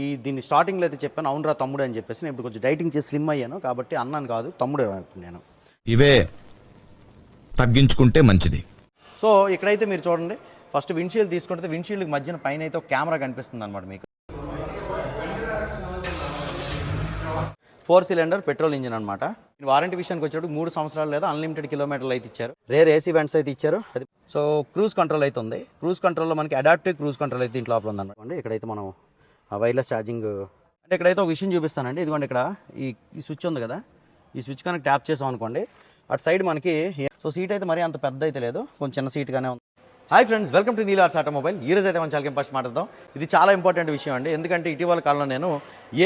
ఈ దీన్ని స్టార్టింగ్లో అయితే చెప్పాను అవునరా తమ్ముడు అని చెప్పేసి నేను ఇప్పుడు కొంచెం డైటింగ్ చేసి స్లిమ్ అయ్యాను కాబట్టి అన్నాను కాదు తమ్ముడే ఇప్పుడు నేను. ఇవే తగ్గించుకుంటే మంచిది. సో ఇక్కడైతే మీరు చూడండి ఫస్ట్ విండ్షీల్డ్ తీసుకుంటే విండ్షీల్డ్ మధ్యన పైన అయితే ఒక కెమెరా కనిపిస్తుంది అనమాట మీకు ఫోర్ సిలిండర్ పెట్రోల్ ఇంజిన్ అనమాట వారంటీ విషయానికి వచ్చేటప్పుడు మూడు సంవత్సరాలు లేదా అన్లిమిటెడ్ కిలోమీటర్లు అయితే ఇచ్చారు. రేర్ ఏసీ వెంట్స్ అయితే ఇచ్చారు. అది సో క్రూజ్ కంట్రోల్ అయితే ఉంది. క్రూజ్ కంట్రోల్లో మనకి అడాప్టివ్ క్రూజ్ కంట్రోల్ అయితే దీంట్లో లోపల ఉందన్నమాట. ఇక్కడైతే మనం వైర్లెస్ ఛార్జింగ్. అంటే ఇక్కడైతే ఒక విషయం చూపిస్తానండి. ఇదిగోండి ఇక్కడ ఈ ఈ స్విచ్ ఉంది కదా. ఈ స్విచ్ కనుక ట్యాప్ చేసాం అనుకోండి అటు సైడ్ మనకి సో సీట్ అయితే మరీ అంత పెద్ద అయితే లేదు. కొంచెం చిన్న సీట్గానే ఉంది. Hi friends welcome to Neelars automobile ఈ రోజు అయితే మనం చాలా ఫస్ట్ మాట్లాడదాం. ఇది చాలా ఇంపార్టెంట్ విషయం అండి. ఎందుకంటే ఇటీవల కాలంలో నేను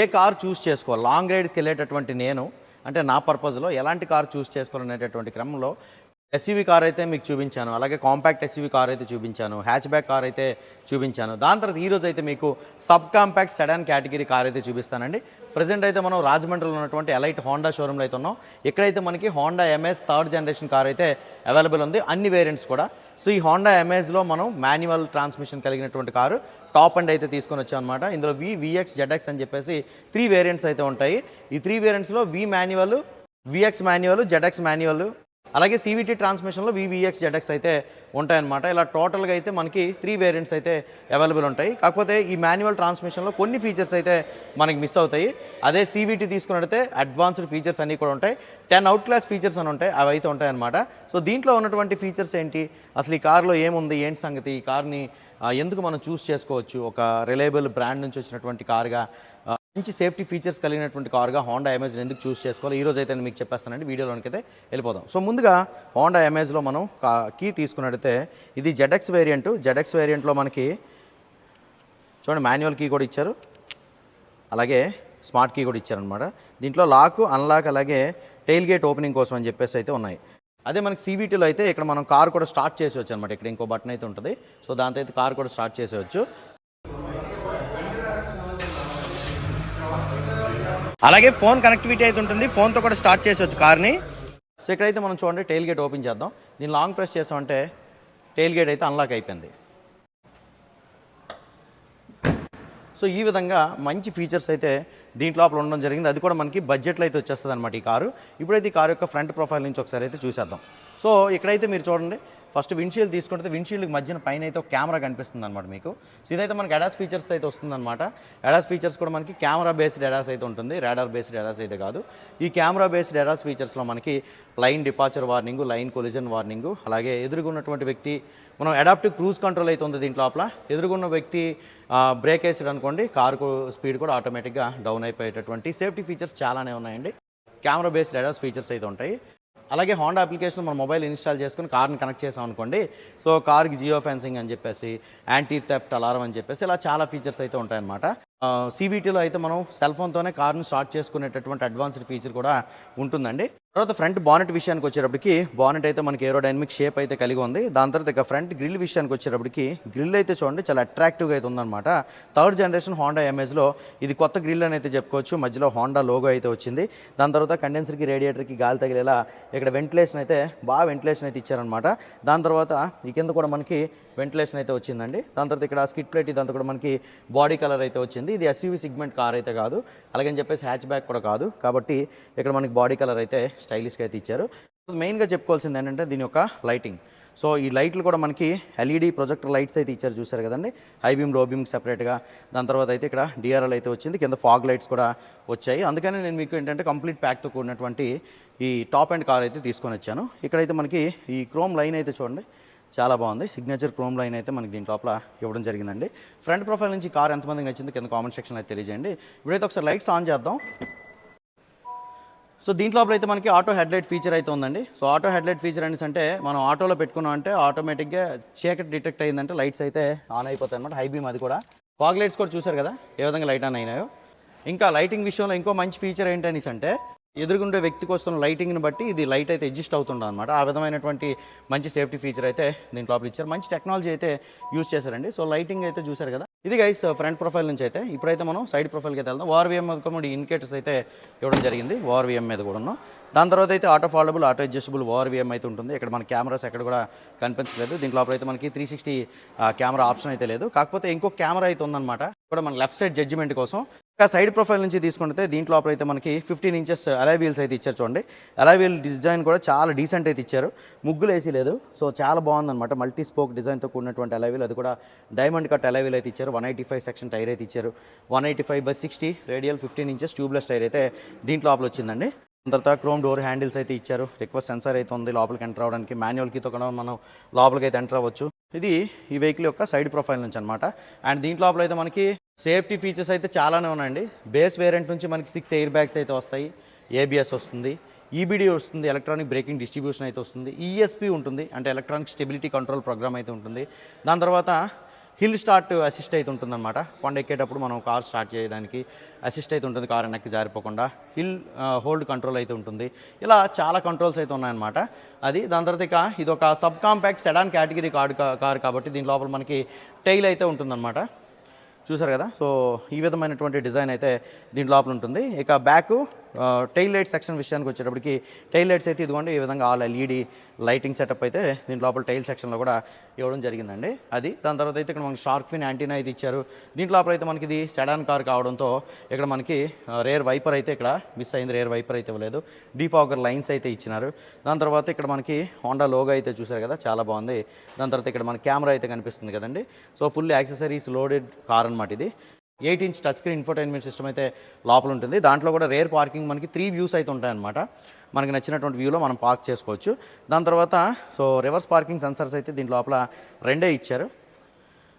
ఏ కార్ చూస్ చేసుకోవాలి లాంగ్ రైడ్స్కి వెళ్ళేటటువంటి నేను అంటే నా పర్పస్లో ఎలాంటి కార్ చూస్ చేసుకోవాలనేటటువంటి క్రమంలో ఎస్యూవీ కార్ అయితే మీకు చూపించాను. అలాగే కాంపాక్ట్ ఎస్యూవీ కార్ అయితే చూపించాను. హ్యాచ్ బ్యాక్ కార్ అయితే చూపించాను. దాని తర్వాత ఈరోజు అయితే మీకు sub compact sedan category car అయితే చూపిస్తానండి. ప్రజెంట్ అయితే మనం రాజమండ్రిలో ఉన్నటువంటి ఎలైట్ హోండా షోరూంలో అయితే ఉన్నాం. ఇక్కడైతే మనకి Honda Amaze third generation car అయితే అవైలబుల్ ఉంది. అన్ని వేరియంట్స్ కూడా. సో ఈ హోండా ఎంఎస్లో మనం మాన్యువల్ ట్రాన్స్మిషన్ కలిగినటువంటి కారు టాప్ అండ్ అయితే తీసుకొని వచ్చాం అనమాట ఇందులో వి విఎక్స్ జెడ్ఎక్స్ అని చెప్పేసి త్రీ వేరియంట్స్ అయితే ఉంటాయి. ఈ three వేరియంట్స్లో V manual VX manual ZX manual అలాగే సీవీటీ ట్రాన్స్మిషన్లో వివిఎక్స్ జెడ్ఎక్స్ అయితే ఉంటాయన్నమాట. ఇలా టోటల్గా అయితే మనకి త్రీ వేరియంట్స్ అయితే అవైలబుల్ ఉంటాయి. కాకపోతే ఈ మాన్యువల్ ట్రాన్స్మిషన్లో కొన్ని ఫీచర్స్ అయితే మనకి మిస్ అవుతాయి. అదే సీవీటీ తీసుకున్నట్టయితే అడ్వాన్స్డ్ ఫీచర్స్ అన్నీ కూడా ఉంటాయి. టెన్ అవుట్ క్లాస్ ఫీచర్స్ అని ఉంటాయి. అవి అయితే ఉంటాయన్నమాట. సో దీంట్లో ఉన్నటువంటి ఫీచర్స్ ఏంటి? అసలు ఈ కార్లో ఏముంది? ఏంటి సంగతి? ఈ కార్ని ఎందుకు మనం చూస్ చేసుకోవచ్చు? ఒక రిలయబుల్ బ్రాండ్ నుంచి వచ్చినటువంటి కార్గా మంచి సేఫ్టీ ఫీచర్స్ కలిగినటువంటి కార్గా హోండా అమేజ్ ఎందుకు చూస్ చేసుకోవాలి ఈ రోజు అయితే మీకు చెప్పేస్తానండి. వీడియోలోనికి అయితే వెళ్ళిపోదాం. సో ముందుగా హోండా ఎమేజ్లో మనం కీ తీసుకున్నట్టయితే ఇది జెడ్ఎక్స్ వేరియంట్ జెడ్ఎక్స్ వేరియంట్లో మనకి చూడండి మాన్యువల్ కీ కూడా ఇచ్చారు. అలాగే స్మార్ట్ కీ కూడా ఇచ్చారనమాట దీంట్లో లాక్ అన్లాక్ అలాగే టైల్ గేట్ ఓపెనింగ్ కోసం అని చెప్పేసి అయితే ఉన్నాయి. అదే మనకి సీవీటీలో అయితే ఇక్కడ మనం కార్ కూడా స్టార్ట్ చేసేవచ్చు అనమాట ఇక్కడ ఇంకో బటన్ అయితే ఉంటుంది. సో దాంతో అయితే కార్ కూడా స్టార్ట్ చేసేవచ్చు అలాగే ఫోన్ కనెక్టివిటీ అయితే ఉంటుంది. ఫోన్తో కూడా స్టార్ట్ చేసేవచ్చు కార్ని. సో ఇక్కడైతే మనం చూడండి టైల్ గేట్ ఓపెన్ చేద్దాం. దీన్ని లాంగ్ ప్రెస్ చేసామంటే టైల్ గేట్ అయితే అన్లాక్ అయిపోయింది. సో ఈ విధంగా మంచి ఫీచర్స్ అయితే దీంట్లో లోపల ఉండడం జరిగింది. అది కూడా మనకి బడ్జెట్లో అయితే వచ్చేస్తుంది అనమాట ఈ కారు. ఇప్పుడైతే ఈ కారు యొక్క ఫ్రంట్ ప్రొఫైల్ నుంచి ఒకసారి అయితే చూసేద్దాం. సో ఇక్కడైతే మీరు చూడండి ఫస్ట్ విండ్షీల్డ్ తీసుకుంటే విండ్షీల్డ్ మధ్యన పైన అయితే ఒక కెమెరా కనిపిస్తుంది అనమాట మీకు. సో ఇదైతే మనకి అడాస్ ఫీచర్స్ అయితే వస్తుందన్నమాట. అడాస్ ఫీచర్స్ కూడా మనకి కెమెరా బేస్డ్ అడాస్ అయితే ఉంటుంది. రాడార్ బేస్డ్ అడాస్ అయితే కాదు. ఈ కెమెరా బేస్డ్ అడాస్ ఫీచర్స్లో మనకి lane departure warning lane collision warning అలాగే ఎదురుగున్నటువంటి వ్యక్తి మనం అడాప్టివ్ క్రూజ్ కంట్రోల్ అయితే ఉంది దీంట్లో లోపల. ఎదురుగున్న వ్యక్తి బ్రేక్ వేసాడు అనుకోండి కారు స్పీడ్ కూడా ఆటోమేటిక్గా డౌన్ అయిపోయేటటువంటి సేఫ్టీ ఫీచర్స్ చాలానే ఉన్నాయండి. కెమెరా బేస్డ్ అడాస్ ఫీచర్స్ అయితే ఉంటాయి. అలాగే హోండా అప్లికేషన్ మన మొబైల్ ఇన్స్టాల్ చేసుకుని కార్ని కనెక్ట్ చేసాం అనుకోండి. సో కార్కి జియో ఫెన్సింగ్ అని చెప్పేసి యాంటీ థెఫ్ట్ అలారం అని చెప్పేసి ఇలా చాలా ఫీచర్స్ అయితే ఉంటాయన్నమాట. సివిటీలో అయితే మనం సెల్ ఫోన్తోనే కార్ని స్టార్ట్ చేసుకునేటటువంటి అడ్వాన్స్డ్ ఫీచర్ కూడా ఉంటుందండి. తర్వాత ఫ్రంట్ బానెట్ విషయానికి వచ్చేటప్పటికి బానెట్ అయితే మనకి ఏరోడైనమిక్ షేప్ అయితే కలిగి ఉంది. దాని తర్వాత ఇక ఫ్రంట్ గ్రిల్ విషయానికి వచ్చేటప్పటికి గ్రిల్ అయితే చూడండి చాలా అట్రాక్టివ్గా అయితే ఉందన్నమాట. థర్డ్ జనరేషన్ హోండా ఎంఎస్లో ఇది కొత్త గ్రిల్ అని అయితే చెప్పుకోవచ్చు. మధ్యలో హోండా లోగో అయితే వచ్చింది. దాని తర్వాత కండెన్సర్కి రేడియేటర్కి గాలి తగిలేలా ఇక్కడ వెంటిలేషన్ అయితే బాగా వెంటిలేషన్ అయితే ఇచ్చారనమాట దాని తర్వాత ఈ కింద కూడా మనకి వెంటిలేషన్ అయితే వచ్చిందండి. దాని తర్వాత ఇక్కడ స్కిట్ ప్లేట్ ఇదంతా కూడా మనకి బాడీ కలర్ అయితే వచ్చింది. ఇది ఎస్యూవీ సిగ్మెంట్ కార్ అయితే కాదు. అలాగని చెప్పేసి హ్యాచ్ బ్యాక్ కూడా కాదు. కాబట్టి ఇక్కడ మనకి బాడీ కలర్ అయితే స్టైలిష్గా అయితే ఇచ్చారు. మెయిన్గా చెప్పుకోవాల్సింది ఏంటంటే దీని యొక్క లైటింగ్ సో ఈ లైట్లు కూడా మనకి ఎల్ఈడి ప్రొజెక్టర్ లైట్స్ అయితే ఇచ్చారు చూసారు కదండి. హైబీమ్ లోబీమ్లో బీమ్ సెపరేట్గా దాని తర్వాత అయితే ఇక్కడ డిఆర్ఎల్ అయితే వచ్చింది. కింద ఫాగ్ లైట్స్ కూడా వచ్చాయి. అందుకని నేను మీకు ఏంటంటే కంప్లీట్ ప్యాక్తో కూడినటువంటి ఈ టాప్ అండ్ కార్ అయితే తీసుకొని వచ్చాను. ఇక్కడైతే మనకి ఈ క్రోమ్ లైన్ అయితే చూడండి. చాలా బాగుంది. సిగ్నేచర్ క్రోమ్ లైన్ అయితే మనకి దీని లోపల ఇవ్వడం జరిగిందండి. ఫ్రంట్ ప్రొఫైల్ నుంచి కార్ ఎంతమందికి నచ్చింది కింద కామెంట్ సెక్షన్ అయితే తెలియజేయండి. ఇప్పుడైతే ఒకసారి లైట్స్ ఆన్ చేద్దాం. సో దీంట్లో అయితే మనకి ఆటో హెడ్లైట్ ఫీచర్ అయితే ఉందండి. సో ఆటో హెడ్లైట్ ఫీచర్ అనేసి అంటే మనం ఆటోలో పెట్టుకున్నాం అంటే ఆటోమేటిక్గా చీకటి డిటెక్ట్ అయిందంటే లైట్స్ అయితే ఆన్ అయిపోతాయి అనమాట హై బీమ్ అది కూడా. ఫాగ్ లైట్స్ కూడా చూసారు కదా? ఏ విధంగా లైట్ ఆన్ అయినాయో. ఇంకా లైటింగ్ విషయంలో ఇంకో మంచి ఫీచర్ ఏంటనేసి అంటే ఎదురుగుండే వ్యక్తికి వస్తున్న లైటింగ్ని బట్టి ఇది లైట్ అయితే అడ్జస్ట్ అవుతుండ అనమాట ఆ విధమైనటువంటి మంచి సేఫ్టీ ఫీచర్ అయితే దీని లోపల ఇచ్చారు మంచి టెక్నాలజీ అయితే యూస్ చేశారండి. సో లైటింగ్ అయితే చూశారు కదా. ఇది గైస్ uh, ఫ్రంట్ ప్రొఫైల్ నుంచి అయితే ఇప్పుడైతే మనం సైడ్ ప్రొఫైల్కి అయితే వెళ్దాం. ఓఆర్వీఎం మీద కూడా ఇండికేటర్స్ అయితే ఇవ్వడం జరిగింది. ఓఆర్వీఎం మీద కూడా దాని తర్వాత అయితే auto foldable auto adjustable VM అయితే ఉంటుంది. ఇక్కడ మన కెమెరాస్ ఎక్కడ కూడా కనిపించలేదు. దీంట్లో లోపల అయితే మనకి త్రీ సిక్స్టీ కెమెరా ఆప్షన్ అయితే లేదు. కాకపోతే ఇంకో కెమెరా అయితే ఉందన్నమాట. ఇక్కడ మన లెఫ్ట్ సైడ్ జడ్జిమెంట్ కోసం ఇంకా సైడ్ ప్రొఫైల్ నుంచి తీసుకుంటే దీంట్లో లోపల అయితే మనకి ఫిఫ్టీన్ ఇంచెస్ అలై వీల్స్ అయితే ఇచ్చారు చూడండి. అలై వీల్ డిజైన్ కూడా చాలా డీసెంట్ అయితే ఇచ్చారు. ముగ్గులు వేసి లేదు. సో చాలా బాగుందన్నమాట. మల్టీ స్పోక్ డిజైన్తో కూడినటువంటి అలై వీల్ అది కూడా డైమండ్ కట్ అలై వీల్ అయితే ఇచ్చారు. One eighty five section tyre అయితే ఇచ్చారు. One eighty five by sixty radial fifteen inches tubeless tyre అయితే దీంట్లో లోపల వచ్చిందండి. తర్వాత క్రోమ్ డోర్ హ్యాండిల్స్ అయితే ఇచ్చారు. ఎక్కువ సెన్సార్ అయితే ఉంది లోపలికి ఎంటర్ అవ్వడానికి. మాన్యువల్ కీతో కూడా మనం లోపలికి అయితే ఎంటర్ అవ్వచ్చు. ఇది ఈ వెహికల్ యొక్క సైడ్ ప్రొఫైల్ నుంచి అనమాట అండ్ దీంట్లో లోపల అయితే మనకి సేఫ్టీ ఫీచర్స్ అయితే చాలానే ఉన్నాయండి. బేస్ వేరియంట్ నుంచి మనకి సిక్స్ ఎయిర్ బ్యాగ్స్ అయితే వస్తాయి. ఏబిఎస్ వస్తుంది. ఈబీడీ వస్తుంది. ఎలక్ట్రానిక్ బ్రేకింగ్ డిస్ట్రిబ్యూషన్ అయితే వస్తుంది. ఈఎస్పీ ఉంటుంది. అంటే ఎలక్ట్రానిక్ స్టెబిలిటీ కంట్రోల్ ప్రోగ్రామ్ అయితే ఉంటుంది. దాని తర్వాత హిల్ స్టార్ట్ అసిస్ట్ అయితే ఉంటుందన్నమాట కొండ ఎక్కేటప్పుడు మనం కార్ స్టార్ట్ చేయడానికి అసిస్ట్ అయితే ఉంటుంది కార్ వెనక్కి జారిపోకుండా. హిల్ హోల్డ్ కంట్రోల్ అయితే ఉంటుంది. ఇలా చాలా కంట్రోల్స్ అయితే ఉన్నాయన్నమాట. అది దాని తర్వాత ఇక ఇది ఒక sub compact sedan category car car కాబట్టి దీని లోపల మనకి టైల్ అయితే ఉంటుందన్నమాట. చూసారు కదా? సో ఈ విధమైనటువంటి డిజైన్ అయితే దీని లోపల ఉంటుంది. ఇక బ్యాక్ టైల్ లైట్ సెక్షన్ విషయానికి వచ్చేటప్పటికి టైల్ లైట్స్ అయితే ఇదిగోండి ఈ విధంగా ఆల్ ఎల్ఈడి లైటింగ్ సెటప్ అయితే దీని లోపల టైల్ సెక్షన్లో కూడా ఇవ్వడం జరిగిందండి. అది దాని తర్వాత అయితే ఇక్కడ మనకి షార్క్ ఫిన్ యాంటీనా అయితే ఇచ్చారు. దీని లోపల అయితే మనకి ఇది సెడాన్ కార్ కావడంతో ఇక్కడ మనకి రేర్ వైపర్ అయితే ఇక్కడ మిస్ అయింది రేర్ వైపర్ అయితే ఇవ్వలేదు. డీఫాగర్ లైన్స్ అయితే ఇచ్చినారు. దాని తర్వాత ఇక్కడ మనకి హోండా లోగో అయితే చూసారు కదా చాలా బాగుంది. దాని తర్వాత ఇక్కడ మన కెమెరా అయితే కనిపిస్తుంది కదండి. So full accessories loaded car అనమాట ఇది. Eight inch touch screen infotainment system అయితే లోపల ఉంటుంది. దాంట్లో కూడా రేర్ పార్కింగ్ మనకి త్రీ వ్యూస్ అయితే ఉంటాయన్నమాట. మనకి నచ్చినటువంటి వ్యూలో మనం పార్క్ చేసుకోవచ్చు. దాని తర్వాత సో రివర్స్ పార్కింగ్ సెన్సర్స్ అయితే దీని లోపల రెండే ఇచ్చారు.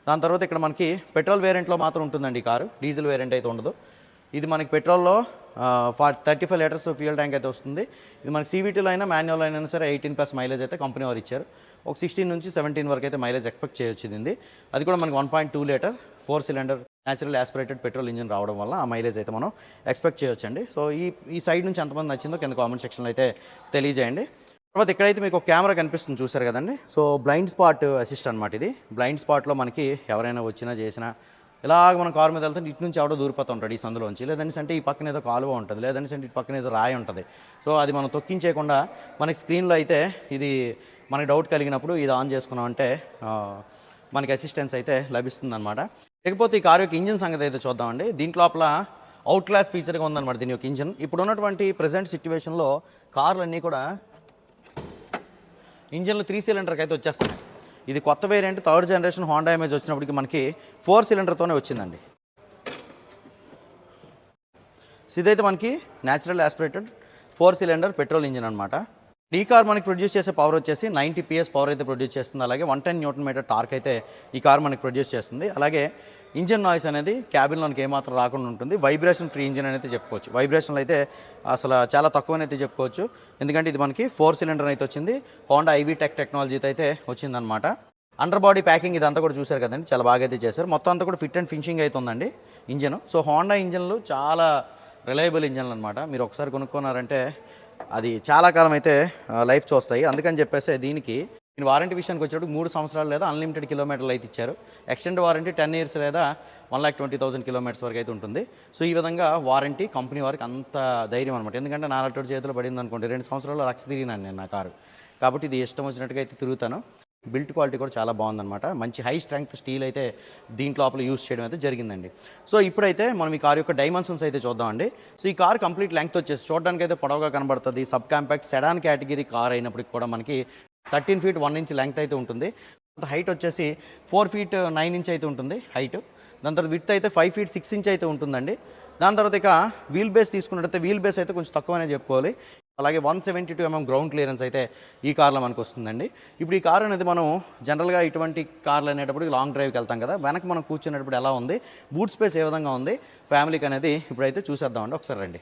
దాని తర్వాత ఇక్కడ మనకి పెట్రోల్ వేరియంట్లో మాత్రం ఉంటుందండి ఈ కారు. డీజిల్ వేరియంట్ అయితే ఉండదు. ఇది మనకి పెట్రోల్లో for thirty five litres fuel tank అయితే వస్తుంది. ఇది మనకి సీవీటీలో అయినా మాన్యువల్ అయినా సరే ఎయిటీన్ ప్లస్ మైలేజ్ అయితే కంపెనీ వారు ఇచ్చారు. ఒక సిక్స్టీన్ నుంచి సెవెంటీన్ వరకు అయితే మైలేజ్ ఎక్స్పెక్ట్ చేయొచ్చింది అది కూడా మనకి one point two litre four cylinder natural aspirated petrol engine రావడం వల్ల ఆ మైలేజ్ అయితే మనం ఎక్స్పెక్ట్ చేయొచ్చండి. సో ఈ ఈ సైడ్ నుంచి ఎంతమంది నచ్చిందో కింద కామెంట్ సెక్షన్లో అయితే తెలియజేయండి. తర్వాత ఇక్కడైతే మీకు ఒక కెమెరా కనిపిస్తుంది చూసారు కదండి. సో బ్లైండ్ స్పాట్ అసిస్ట్ అనమాట ఇది. బ్లైండ్ స్పాట్లో మనకి ఎవరైనా వచ్చినా చేసినా ఇలాగ మనం కారు మీద వెళ్తే ఇటు నుంచి ఎవడో దూరిపోతూ ఉంటాడు ఈ సందులోంచి. లేదనేసి అంటే ఈ పక్కన ఏదో కాలువ ఉంటుంది. లేదనేసి అంటే ఇటు పక్కన ఏదో రాయి ఉంటుంది. సో అది మనం తొక్కించేయకుండా మనకి స్క్రీన్లో అయితే ఇది మనకి డౌట్ కలిగినప్పుడు ఇది ఆన్ చేసుకున్నామంటే మనకి అసిస్టెన్స్ అయితే లభిస్తుంది అనమాట ఇకపోతే ఈ కారు యొక్క ఇంజిన్ సంగతి అయితే చూద్దామండి. దీంట్లో లోపల అవుట్ క్లాస్ ఫీచర్గా ఉందన్నమాట దీని యొక్క ఇంజిన్. ఇప్పుడు ఉన్నటువంటి ప్రజెంట్ సిచ్యువేషన్లో కార్లు అన్నీ కూడా ఇంజన్లు త్రీ సిలిండర్కి అయితే వచ్చేస్తున్నాయి. ఇది కొత్త variant third generation Honda Amaze వచ్చినప్పటికి మనకి ఫోర్ సిలిండర్తోనే వచ్చిందండి. ఇదైతే మనకి natural aspirated four cylinder petrol engine అనమాట ఈ కార్ మనకి ప్రొడ్యూస్ చేసే పవర్ వచ్చేసి నైంటీ పిఎస్ పవర్ అయితే ప్రొడ్యూస్ చేస్తుంది. అలాగే one ten newton metre torque అయితే ఈ కార్ మనకి ప్రొడ్యూస్ చేస్తుంది. అలాగే ఇంజిన్ నాయిస్ అనేది క్యాబిన్లోనికి ఏమాత్రం రాకుండా ఉంటుంది. వైబ్రేషన్ ఫ్రీ ఇంజిన్ అనేది చెప్పుకోవచ్చు. వైబ్రేషన్లు అయితే అసలు చాలా తక్కువనైతే చెప్పుకోవచ్చు. ఎందుకంటే ఇది మనకి ఫోర్ సిలిండర్ అయితే వచ్చింది. హోండా ఐవీ టెక్ టెక్నాలజీతో అయితే వచ్చిందనమాట అండర్ బాడీ ప్యాకింగ్ ఇదంతా కూడా చూశారు కదండి. చాలా బాగా అయితే చేశారు. మొత్తం అంతా కూడా ఫిట్ అండ్ ఫినిషింగ్ అయితే ఉందండి ఇంజన్. సో హోండా ఇంజన్లు చాలా రిలయబుల్ ఇంజన్లు అనమాట మీరు ఒకసారి కొనుక్కున్నారంటే అది చాలా కాలం అయితే లైఫ్ చూస్తాయి. అందుకని చెప్పేసి దీనికి నేను వారంటీ విషయానికి వచ్చేటప్పుడు మూడు సంవత్సరాలు లేదా అన్లిమిటెడ్ కిలోమీటర్లు అయితే ఇచ్చారు. ఎక్స్టెండ్ వారంటీ టెన్ ఇయర్స్ లేదా one lakh twenty thousand kilometres వరకు అయితే ఉంటుంది. సో ఈ విధంగా వారంటీ కంపెనీ వారికి అంత ధైర్యం అనమాట ఎందుకంటే నాలుగు చేతిలో పడింది అనుకోండి రెండు సంవత్సరాలు లక్ష తిరిగినాను నేను నా కారు. కాబట్టి ఇది ఇష్టం వచ్చినట్టుగా అయితే తిరుగుతాను. బిల్ట్ క్వాలిటీ కూడా చాలా బాగుందన్నమాట. మంచి హై స్ట్రెంగ్త్ స్టీల్ అయితే దీంట్లో లోపల యూస్ చేయడం అయితే జరిగిందండి. సో ఇప్పుడైతే మనం ఈ కార్ యొక్క డైమెన్షన్స్ అయితే చూద్దామండి. సో ఈ కార్ కంప్లీట్ లెంగ్త్ వచ్చేసి చూడడానికి అయితే పొడవుగా కనబడుతుంది. Sub compact sedan category car అయినప్పటికి కూడా మనకి thirteen feet one inch length అయితే ఉంటుంది. హైట్ వచ్చేసి ఫోర్ ఫీట్ నైన్ ఇంచ్ అయితే ఉంటుంది హైట్. దాని తర్వాత విత్ అయితే ఫైవ్ ఫీట్ సిక్స్ ఇంచ్ అయితే ఉంటుందండి. దాని తర్వాత ఇక వీల్ బేస్ తీసుకున్నట్టయితే వీల్ బేస్ అయితే కొంచెం తక్కువనే చెప్పుకోవాలి. అలాగే one seventy two mm ground clearance అయితే ఈ కార్లో మనకు వస్తుందండి. ఇప్పుడు ఈ కార్ అనేది మనం జనరల్గా ఇటువంటి కార్లు అనేటప్పుడు లాంగ్ డ్రైవ్కి వెళ్తాం కదా వెనక మనం కూర్చునేటప్పుడు ఎలా ఉంది బూట్ స్పేస్ ఏ విధంగా ఉంది ఫ్యామిలీకి అనేది ఇప్పుడైతే చూసేద్దామండి. ఒకసారి రండి.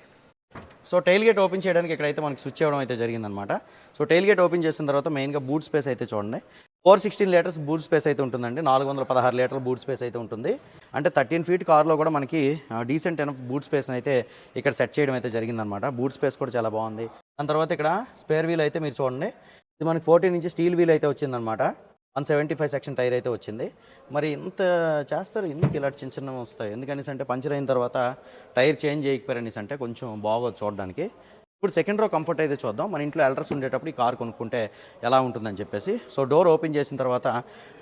సో టైల్ గేట్ ఓపెన్ చేయడానికి ఇక్కడైతే మనకి స్విచ్ అవ్వడం అయితే జరిగిందనమాట. సో టైల్ గేట్ ఓపెన్ చేసిన తర్వాత మెయిన్గా బూట్ స్పేస్ అయితే చూడండి. Four sixteen litres boot space అయితే ఉంటుందండి. నాలుగు వందల పదహారు లీటర్ల బూట్ స్పేస్ అయితే ఉంటుంది. అంటే థర్టీన్ ఫీట్ కార్లో కూడా మనకి డీసెంట్ ఎనఫ్ బూట్ స్పేస్ అయితే ఇక్కడ సెట్ చేయడం అయితే జరిగిందనమాట బూట్ స్పేస్ కూడా చాలా బాగుంది. దాని తర్వాత ఇక్కడ స్పేర్ వీల్ అయితే మీరు చూడండి. ఇది మనకి ఫోర్టీన్ ఇంచ్ స్టీల్ వీల్ అయితే వచ్చిందనమాట one seventy five section tyre అయితే వచ్చింది. మరి ఇంత చేస్తారు? ఎందుకు ఇలా చిన్న చిన్నవి వస్తాయి? ఎందుకనేసి అంటే పంచర్ అయిన తర్వాత టైర్ చేంజ్ చేయకపోయారు అనేసి అంటే కొంచెం బాగోదు చూడడానికి. ఇప్పుడు సెకండ్ రో కంఫర్ట్ అయితే చూద్దాం. మన ఇంట్లో ఎల్టర్స్ ఉండేటప్పుడు ఈ కార్ కొనుక్కుంటే ఎలా ఉంటుందని చెప్పేసి. సో డోర్ ఓపెన్ చేసిన తర్వాత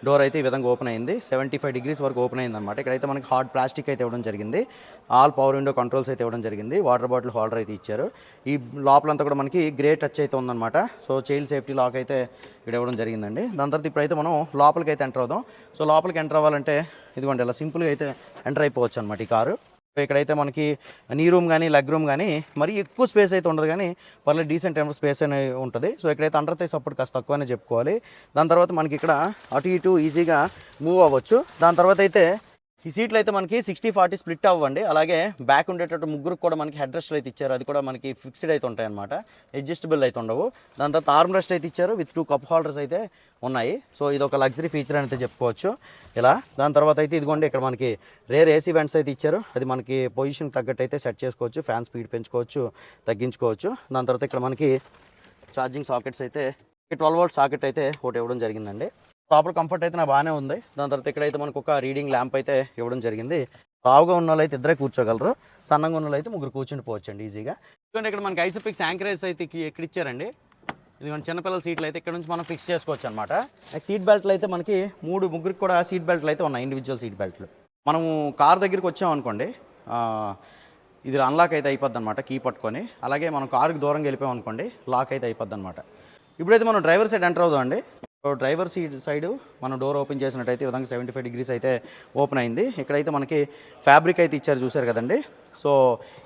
డోర్ అయితే ఈ విధంగా ఓపెన్ అయింది. సెవెంటీ ఫైవ్ డిగ్రీస్ వరకు ఓపెన్ అయింది అనమాట ఇక్కడైతే మనకి హార్డ్ ప్లాస్టిక్ అయితే ఇవ్వడం జరిగింది. ఆల్ పవర్ విండో కంట్రోల్స్ అయితే ఇవ్వడం జరిగింది. వాటర్ బాటిల్ హోల్డర్ అయితే ఇచ్చారు. ఈ లోపలంతా కూడా మనకి గ్రే టచ్ అయితే ఉందన్నమాట. సో చైల్డ్ సేఫ్టీ లాక్ అయితే ఇక్కడ ఇవ్వడం జరిగిందండి. దాని తర్వాత ఇప్పుడైతే మనం లోపలికి అయితే ఎంటర్ అవుదాం. సో లోపలికి ఎంటర్ అవ్వాలంటే ఇదిగోండి ఇలా సింపుల్గా అయితే ఎంటర్ అయిపోవచ్చు అనమాట ఈ కారు. ఇక్కడైతే మనకి నీ రూమ్ కానీ లెగ్ రూమ్ కానీ మరీ ఎక్కువ స్పేస్ అయితే ఉండదు కానీ పర్లేదు డీసెంట్ టైం స్పేస్ అనేది ఉంటుంది. సో ఇక్కడైతే అండర్ థై సపోర్ట్ కాస్త తక్కువనే చెప్పుకోవాలి. దాని తర్వాత మనకి ఇక్కడ అటు ఇటు ఈజీగా మూవ్ అవ్వచ్చు. దాని తర్వాత అయితే ఈ సీట్లు అయితే మనకి సిక్స్టీ ఫార్టీ స్ప్లిట్ అవ్వండి. అలాగే బ్యాక్ ఉండేటట్టు ముగ్గురు కూడా మనకి హెడ్ రెస్ట్లు అయితే ఇచ్చారు. అది కూడా మనకి ఫిక్స్డ్ అయితే ఉంటాయి అనమాట అడ్జస్టబుల్ అయితే ఉండవు. దాని తర్వాత ఆర్మ్ రెస్ట్ అయితే ఇచ్చారు విత్ టూ కప్ హోల్డర్స్ అయితే ఉన్నాయి. సో ఇది ఒక లగ్జరీ ఫీచర్ అయితే చెప్పుకోవచ్చు. ఇలా దాని తర్వాత అయితే ఇదిగోండి ఇక్కడ మనకి రేర్ ఏసీ వెంట్స్ అయితే ఇచ్చారు. అది మనకి పొజిషన్ తగ్గట్టు అయితే సెట్ చేసుకోవచ్చు. ఫ్యాన్ స్పీడ్ పెంచుకోవచ్చు తగ్గించుకోవచ్చు. దాని తర్వాత ఇక్కడ మనకి ఛార్జింగ్ సాకెట్స్ అయితే ట్వెల్వ్ వోల్ట్ సాకెట్ అయితే ఒకటి ఇవ్వడం జరిగిందండి. ప్రాపర్ కంఫర్ట్ అయితే నా బాగానే ఉంది. దాని తర్వాత ఇక్కడైతే మనకు ఒక రీడింగ్ ల్యాంప్ అయితే ఇవ్వడం జరిగింది. లావుగా ఉన్న వాళ్ళు అయితే ఇద్దరే కూర్చోగలరు. సన్నంగా ఉన్న వాళ్ళు అయితే ముగ్గురు కూర్చుని పోవచ్చండి ఈజీగా. ఇదిగోండి ఇక్కడ మనకి ఐసోపిక్స్ యాంకరేజ్ అయితే ఎక్కడ ఇచ్చారండి. ఇదిగోండి చిన్నపిల్లల సీట్లు అయితే ఇక్కడ నుంచి మనం ఫిక్స్ చేసుకోవచ్చు అనమాట సీట్ బెల్ట్లు అయితే మనకి మూడు ముగ్గురికి కూడా సీట్ బెల్ట్లు అయితే ఉన్నాయి ఇండివిజువల్ సీట్ బెల్ట్లు. మనము కార్ దగ్గరికి వచ్చామనుకోండి ఇది అన్లాక్ అయితే అయిపోద్ది అనమాట కీ పట్టుకొని. అలాగే మనం కారుకి దూరంగా వెళ్ళిపోయాం అనుకోండి లాక్ అయితే అయిపోద్ది అనమాట ఇప్పుడైతే మనం డ్రైవర్ సైడ్ ఎంటర్ అవుదాం అండి డ్రైవర్ సీట్ సైడ్ మనం డోర్ ఓపెన్ చేసినట్టయితే ఈ విధంగా సెవెంటీ ఫైవ్ డిగ్రీస్ అయితే ఓపెన్ అయింది. ఇక్కడైతే మనకి ఫ్యాబ్రిక్ అయితే ఇచ్చారు చూసారు కదండి. సో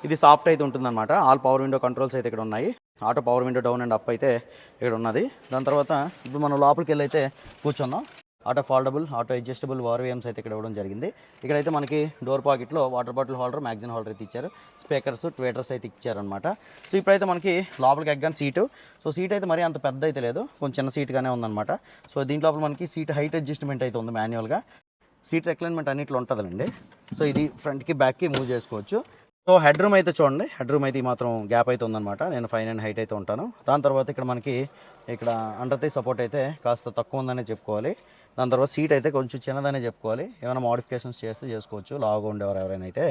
ఇది సాఫ్ట్ అయితే ఉంటుందన్నమాట. ఆల్ పవర్ విండో కంట్రోల్స్ అయితే ఇక్కడ ఉన్నాయి. Auto power window down and up అయితే ఇక్కడ ఉన్నది. దాని తర్వాత ఇప్పుడు మనం లోపలికి వెళ్ళి అయితే కూర్చుందాం. Auto foldable auto adjustable ORVMs అయితే ఇక్కడ ఇవ్వడం జరిగింది. ఇక్కడైతే మనకి డోర్ పాకెట్లో water bottle holder magazine holder అయితే ఇచ్చారు. స్పీకర్స్ ట్వేటర్స్ అయితే ఇచ్చారనమాట సో ఇప్పుడైతే మనకి లోపలికి ఎగ్గాను సీటు. సో సీట్ అయితే మరీ అంత పెద్ద అయితే లేదు. కొంచెం చిన్న సీట్గానే ఉందన్నమాట. సో దీంట్లో మనకి సీట్ హైట్ అడ్జస్ట్మెంట్ అయితే ఉంది మాన్యువల్గా. సీట్ రిక్లైన్మెంట్ అన్నిట్లో ఉంటుందండి సో ఇది ఫ్రంట్కి బ్యాక్కి మూవ్ చేసుకోవచ్చు. సో హెడ్ రూమ్ అయితే చూడండి. హెడ్ రూమ్ అయితే మాత్రం గ్యాప్ అయితే ఉందన్నమాట. నేను ఫైవ్ అండ్ హైట్ అయితే ఉంటాను. దాని తర్వాత ఇక్కడ మనకి ఇక్కడ అండర్ థై సపోర్ట్ అయితే కాస్త తక్కువ ఉందనే చెప్పుకోవాలి. దాని తర్వాత సీట్ అయితే కొంచెం చిన్నదనే చెప్పుకోవాలి. ఏమైనా మోడిఫికేషన్స్ చేస్తే చేసుకోవచ్చు. లాగా ఉండేవారు ఎవరైనా అయితే.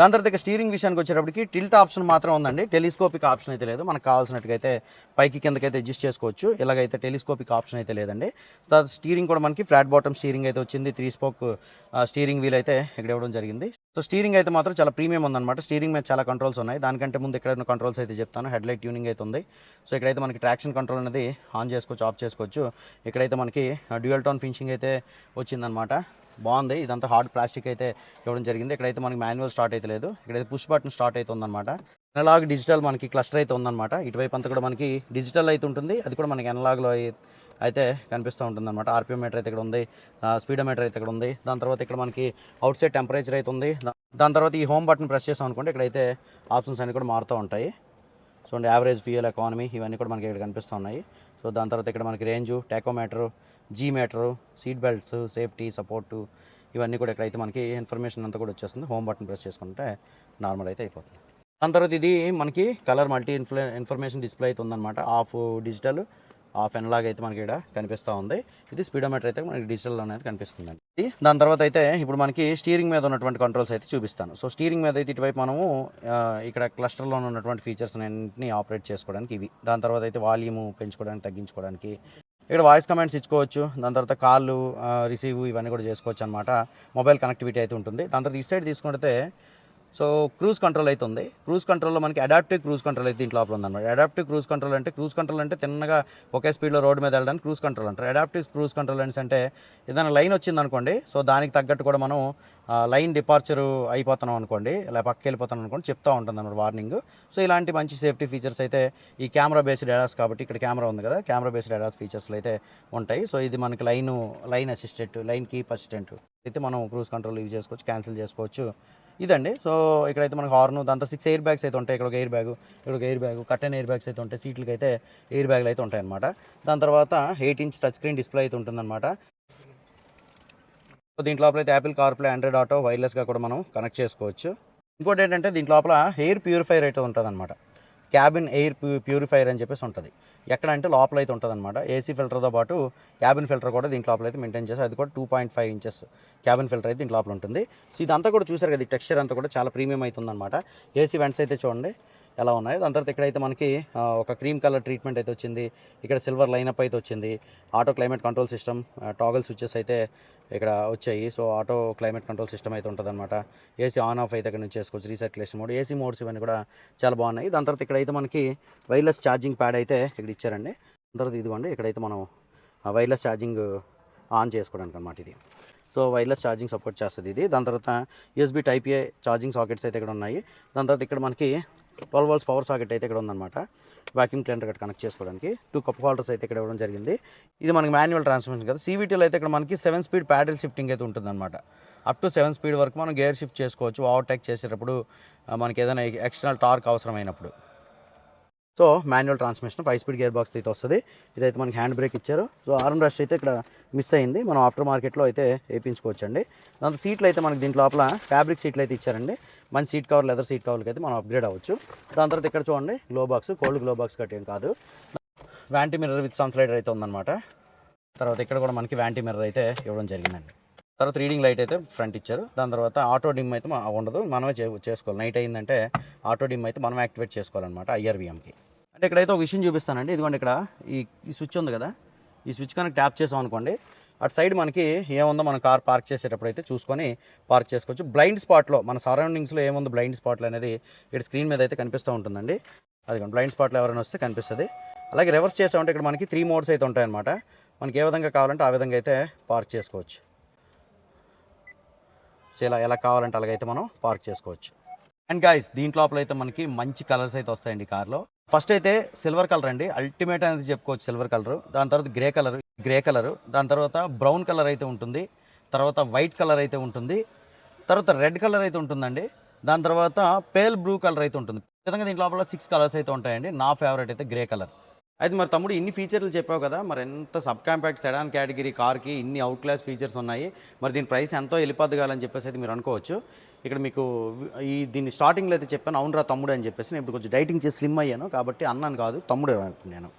దాని తర్వాత స్టీరింగ్ విషయానికి వచ్చేటప్పటికి టిల్ట్ ఆప్షన్ మాత్రం ఉందండి. టెలిస్కోపిక్ ఆప్షన్ అయితే లేదు. మనకు కావాల్సినట్టుగైతే అయితే పైకి కిందకైతే అడ్జస్ట్ చేసుకోవచ్చు. ఇలాగైతే టెలిస్కోపిక్ ఆప్షన్ అయితే లేదండి. తర్వాత స్టీరింగ్ కూడా మనకి ఫ్లాట్ బాటమ్ స్టీరింగ్ అయితే వచ్చింది. త్రీ స్పోక్ స్టీరింగ్ వీల్ అయితే ఇక్కడ ఇవ్వడం జరిగింది. సో స్టీరింగ్ అయితే మాత్రం చాలా ప్రీమియం ఉందన్నమాట. స్టీరింగ్ మీద చాలా కంట్రోల్స్ ఉన్నాయి. దానికంటే ముందు ఇక్కడ కంట్రోల్స్ అయితే చెప్తాను. హెడ్ లైట్ ట్యూనింగ్ అయితే ఉంది. సో ఇక్కడైతే మనకి ట్రాక్షన్ కంట్రోల్ అనేది ఆన్ చేసుకోవచ్చు ఆఫ్ చేసుకోవచ్చు. ఇక్కడైతే మనకి డ్యూయల్ టోన్ ఫినిషింగ్ అయితే వచ్చిందనమాట బాగుంది. ఇదంతా హార్డ్ ప్లాస్టిక్ అయితే ఇవ్వడం జరిగింది. ఇక్కడైతే మనకి మాన్యువల్ స్టార్ట్ అయితే లేదు. ఇక్కడైతే పుష్ బటన్ స్టార్ట్ అయితే ఉందన్నమాట. ఎనలాగ్ డిజిటల్ మనకి క్లస్టర్ అయితే ఉందన్నమాట. ఇటువైపు అంతా కూడా మనకి డిజిటల్ అయితే ఉంటుంది. అది కూడా మనకి ఎనలాగ్లో అయితే కనిపిస్తూ ఉంటుంది అనమాట ఆర్పిఎం మీటర్ అయితే ఇక్కడ ఉంది. స్పీడోమీటర్ అయితే ఇక్కడ ఉంది. దాని తర్వాత ఇక్కడ మనకి అవుట్ సైడ్ టెంపరేచర్ అయితే ఉంది. దాని తర్వాత ఈ హోమ్ బటన్ ప్రెస్ చేసాం అనుకోండి ఇక్కడైతే ఆప్షన్స్ అన్ని కూడా మారుతూ ఉంటాయి. చూడండి యావరేజ్ ఫ్యూయల్ ఎకానమీ ఇవన్నీ కూడా మనకి ఇక్కడ కనిపిస్తున్నాయి. సో దాని తర్వాత ఇక్కడ మనకి range tachometer G meter seat belts safety support ఇవన్నీ కూడా ఇక్కడైతే మనకి ఇన్ఫర్మేషన్ అంతా కూడా వచ్చేస్తుంది. హోమ్ బటన్ ప్రెస్ చేసుకుంటే నార్మల్ అయితే అయిపోతుంది. దాని తర్వాత ఇది మనకి కలర్ మల్టీ ఇన్ఫ్లే ఇన్ఫర్మేషన్ డిస్ప్లే అయితే ఉందన్నమాట. ఆఫ్ డిజిటల్ ఆఫ్ ఎన్లాగ్ అయితే మనకి ఇక్కడ కనిపిస్తూ ఉంది. ఇది స్పీడోమీటర్ అయితే మనకి డిజిటల్ అనేది కనిపిస్తుందండి. దాని తర్వాత అయితే ఇప్పుడు మనకి స్టీరింగ్ మీద ఉన్నటువంటి కంట్రోల్స్ అయితే చూపిస్తాను. సో స్టీరింగ్ మీద అయితే ఇటువైపు మనము ఇక్కడ క్లస్టర్లో ఉన్నటువంటి ఫీచర్స్ అన్నింటినీ ఆపరేట్ చేసుకోవడానికి ఇవి. దాని తర్వాత అయితే వాల్యూమ్ పెంచుకోవడానికి తగ్గించుకోవడానికి. ఇక్కడ వాయిస్ కమాండ్స్ ఇచ్చుకోవచ్చు. దాని తర్వాత కాళ్ళు రిసీవ్ ఇవన్నీ కూడా చేసుకోవచ్చు అనమాట మొబైల్ కనెక్టివిటీ అయితే ఉంటుంది. దాని తర్వాత ఈ సైడ్ తీసుకుంటే సో క్రూజ్ కంట్రోల్ అయితే ఉంది క్రూజ్ కంట్రోల్లో మనకి అడాప్టివ్ క్రూజ్ కంట్రోల్ అయితే దీంట్లో లోపల ఉందన్నమాట. అడాప్టివ్ క్రూజ్ కంట్రోల్ అంటే క్రూజ్ కంట్రోల్ అంటే తిన్నగా ఒకే స్పీడ్లో రోడ్ మీద వెళ్ళడానికి క్రూజ్ కంట్రోల్ అంటారు. అడాప్టివ్ క్రూజ్ కంట్రోల్ అనేసి అంటే ఏదైనా లైన్ వచ్చింది అనుకోండి సో దానికి తగ్గట్టు కూడా మనం లైన్ డిపార్చర్ అయిపోతున్నాం అనుకోండి ఇలా పక్కకి వెళ్ళిపోతాం అనుకోండి చెప్తా ఉంటుంది అన్నమాట వార్నింగ్. సో ఇలాంటి మంచి సేఫ్టీ ఫీచర్స్ అయితే ఈ కెమెరా బేస్డ్ ఎడాస్ కాబట్టి ఇక్కడ కెమెరా ఉంది కదా కెమెరా బేస్డ్ ఎడాస్ ఫీచర్స్ అయితే ఉంటాయి. సో ఇది మనకి lane lane assistant lane keep assistant అయితే మనం క్రూజ్ కంట్రోల్ యూజ్ చేసుకోవచ్చు క్యాన్సిల్ చేసుకోవచ్చు. ఇదండి. సో ఇక్కడైతే మనకి హార్న్ దాంతో సిక్స్ ఎయిర్ బ్యాగ్స్ అయితే ఉంటాయి. ఇక్కడ ఒక ఎయిర్ బ్యాగ్ ఇక్కడ ఒక air bag curtain air bags అయితే ఉంటాయి. సీట్లకి అయితే ఎయిర్ బ్యాగ్లు అయితే ఉంటాయి అనమాట దాని తర్వాత eight inch touch screen display అయితే ఉంటుందన్నమాట. సో దీంట్లో లోపల అయితే యాపిల్ కార్ప్లే ఆండ్రాయిడ్ ఆటో వైర్లెస్గా కూడా మనం కనెక్ట్ చేసుకోవచ్చు. ఇంకోటి ఏంటంటే దీంట్లో లోపల హెయిర్ ప్యూరిఫైర్ అయితే ఉంటుంది అనమాట క్యాబిన్ ఎయిర్ ప్యూరిఫైయర్ అని చెప్పేసి ఉంటుంది. ఎక్కడ అంటే లోపల అయితే ఉంటుంది అనమాట ఏసీ ఫిల్టర్తో పాటు క్యాబిన్ ఫిల్టర్ కూడా దీంట్లో లోపల అయితే మెయింటైన్ చేసి అది కూడా two point five inches cabin filter అయితే దీంట్లో లోపల ఉంటుంది. సో ఇదంతా కూడా చూసారు కదా ఈ టెక్స్చర్ అంతా కూడా చాలా ప్రీమియం అవుతుందనమాట ఏసీ వెంట్స్ అయితే చూడండి. ఎలా ఉన్నాయి? దాని తర్వాత ఇక్కడైతే మనకి ఒక క్రీమ్ కలర్ ట్రీట్మెంట్ అయితే వచ్చింది. ఇక్కడ సిల్వర్ లైనప్ అయితే వచ్చింది. Auto climate control system toggle switches అయితే ఇక్కడ వచ్చాయి. So auto climate control system అయితే ఉంటుందన్నమాట. ఏసీ ఆన్ ఆఫ్ అయితే ఇక్కడ నుంచి చేసుకోవచ్చు. రీసర్క్యులేషన్ మోడ్ ఏసీ మోడ్స్ ఇవన్నీ కూడా చాలా బాగున్నాయి. దాని తర్వాత ఇక్కడైతే మనకి వైర్లెస్ ఛార్జింగ్ ప్యాడ్ అయితే ఇక్కడ ఇచ్చారండి. దాని తర్వాత ఇదిగోండి ఇక్కడైతే మనం వైర్లెస్ ఛార్జింగ్ ఆన్ చేసుకోవడానికి అనమాట ఇది. సో వైర్లెస్ ఛార్జింగ్ సపోర్ట్ చేస్తుంది ఇది. దాని తర్వాత USB type A charging sockets అయితే ఇక్కడ ఉన్నాయి. దాని తర్వాత ఇక్కడ మనకి ట్వెల్వ్ వాల్స్ పవర్ సాకెట్ అయితే ఇక్కడ ఉందన్నమాట. వాక్యూమ్ క్లీనర్ గట్ కనెక్ట్ చేసుకోవడానికి. టూ కప్ హోల్డర్స్ అయితే ఇక్కడ ఇవ్వడం జరిగింది. ఇది మనకి మాన్యువల్ ట్రాన్స్మిషన్ కదా. సీవీటీలో అయితే ఇక్కడ మనకి సెవెన్ స్పీడ్ ప్యాడల్ షిఫ్టింగ్ అయితే ఉంటుందన్నమాట. అప్ టు సెవెన్ స్పీడ్ వరకు మనం గేర్ షిఫ్ట్ చేసుకోవచ్చు ఓవర్టేక్ చేసేటప్పుడు మనకి ఏదైనా ఎక్స్టర్నల్ టార్క్ అవసరమైనప్పుడు. So manual transmission five speed gear box అయితే వస్తుంది. ఇదైతే మనకి హ్యాండ్ బ్రేక్ ఇచ్చారు. సో ఆర్మ్ రష్ అయితే ఇక్కడ మిస్ అయింది. మనం ఆఫ్టర్ మార్కెట్లో అయితే వేయించుకోవచ్చండి దాంతో సీట్లు అయితే మనకి దీంట్లో లోపల ఫ్యాబ్రిక్ సీట్లు అయితే ఇచ్చారండి. మంచి సీట్ కవర్ లెదర్ సీట్ కవర్కి అయితే మనం అప్గ్రేడ్ అవ్వచ్చు. దాని తర్వాత ఇక్కడ చూడండి glove box cold glove box కట్టేం కాదు. వ్యాంటీ మిర్రర్ విత్ సన్స్లైడర్ అయితే ఉందన్నమాట. తర్వాత ఇక్కడ కూడా మనకి వ్యాంటీ మిర్రర్ అయితే ఇవ్వడం జరిగిందండి. తర్వాత రీడింగ్ లైట్ అయితే ఫ్రంట్ ఇచ్చారు. దాని తర్వాత ఆటో డిమ్ అయితే ఉండదు. మనమే చే చేసుకోవాలి. నైట్ అయిందంటే ఆటో డిమ్ అయితే మనం యాక్టివేట్ చేసుకోవాలన్నమాట ఐఆర్వీఎంకి అంటే ఇక్కడైతే ఒక విషయం చూపిస్తానండి. ఇదిగోండి ఇక్కడ ఈ ఈ స్విచ్ ఉంది కదా. ఈ స్విచ్ కనుక ట్యాప్ చేసాం అనుకోండి అటు సైడ్ మనకి ఏముందో మన కార్ పార్క్ చేసేటప్పుడు అయితే చూసుకొని పార్క్ చేసుకోవచ్చు. బ్లైండ్ స్పాట్లో మన సరౌండింగ్స్లో ఏముందో బ్లైండ్ స్పాట్లు అనేది ఇక్కడ స్క్రీన్ మీద అయితే కనిపిస్తూ ఉంటుందండి. అది బ్లైండ్ స్పాట్లో ఎవరైనా వస్తే కనిపిస్తుంది. అలాగే రివర్స్ చేసామంటే ఇక్కడ మనకి త్రీ మోడ్స్ అయితే ఉంటాయన్నమాట. మనకి ఏ విధంగా కావాలంటే ఆ విధంగా అయితే పార్క్ చేసుకోవచ్చు. సో ఇలా ఎలా కావాలంటే అలాగైతే మనం పార్క్ చేసుకోవచ్చు. అండ్ గాయస్ దీంట్లోపల అయితే మనకి మంచి కలర్స్ అయితే వస్తాయండి కార్లో. ఫస్ట్ అయితే సిల్వర్ కలర్ అండి. అల్టిమేట్ అనేది చెప్పుకోవచ్చు సిల్వర్ కలర్. దాని తర్వాత గ్రే కలర్ గ్రే కలర్. దాని తర్వాత బ్రౌన్ కలర్ అయితే ఉంటుంది. తర్వాత వైట్ కలర్ అయితే ఉంటుంది. తర్వాత రెడ్ కలర్ అయితే ఉంటుందండి. దాని తర్వాత పేల్ బ్లూ కలర్ అయితే ఉంటుంది. విధంగా దీని లోపల సిక్స్ కలర్స్ అయితే ఉంటాయండి. నా ఫేవరెట్ అయితే గ్రే కలర్. అయితే మరి తమ్ముడు ఇన్ని ఫీచర్లు చెప్పావు కదా మరి ఎంత సబ్ కాంపాక్ట్ సెడాన్ కేటగిరీ కార్కి ఇన్ని అవుట్ క్లాస్ ఫీచర్స్ ఉన్నాయి మరి దీని ప్రైస్ ఎంతో వెళ్ళిపోద్దుగాలని చెప్పేసి అయితే మీరు అనుకోవచ్చు. ఇక్కడ మీకు ఈ దీన్ని స్టార్టింగ్లో అయితే చెప్పాను అవునరా తమ్ముడు అని చెప్పేసి నేను ఇప్పుడు కొంచెం డైటింగ్ చేసి స్లిమ్ అయ్యాను కాబట్టి అన్నాను కాదు తమ్ముడే ఇప్పుడు నేను.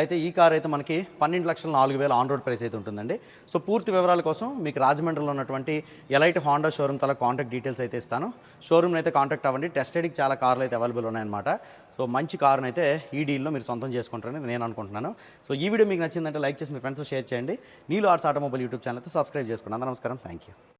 అయితే ఈ కార్ అయితే మనకి పన్నెండు లక్షల నాలుగు వేల ఆన్ రోడ్ ప్రైస్ అయితే ఉంటుందండి. సో పూర్తి వివరాల కోసం మీకు రాజమండ్రిలో ఉన్నటువంటి ఎలైట్ హోండా షోరూమ్ తల కాంటాక్ట్ డీటెయిల్స్ అయితే ఇస్తాను. షోరూమ్ని అయితే కాంటాక్ట్ అవ్వండి. టెస్టెడ్కి చాలా కార్లు అయితే అవైలబుల్ ఉన్నాయన్నమాట. సో మంచి కారును అయితే ఈ డీల్లో మీరు సొంతం చేసుకుంటారని నేను అనుకుంటున్నాను. సో ఈ వీడియో మీకు నచ్చిందంటే లైక్ చేసి మీ ఫ్రెండ్స్ షేర్ చేయండి. నీళ్ళు ఆర్ట్స్ ఆటోమొబైల్ యూట్యూబ్ ఛానల్ అయితే సబ్స్క్రైబ్ చేసుకోండి. అందరూ నమస్కారం. Thank you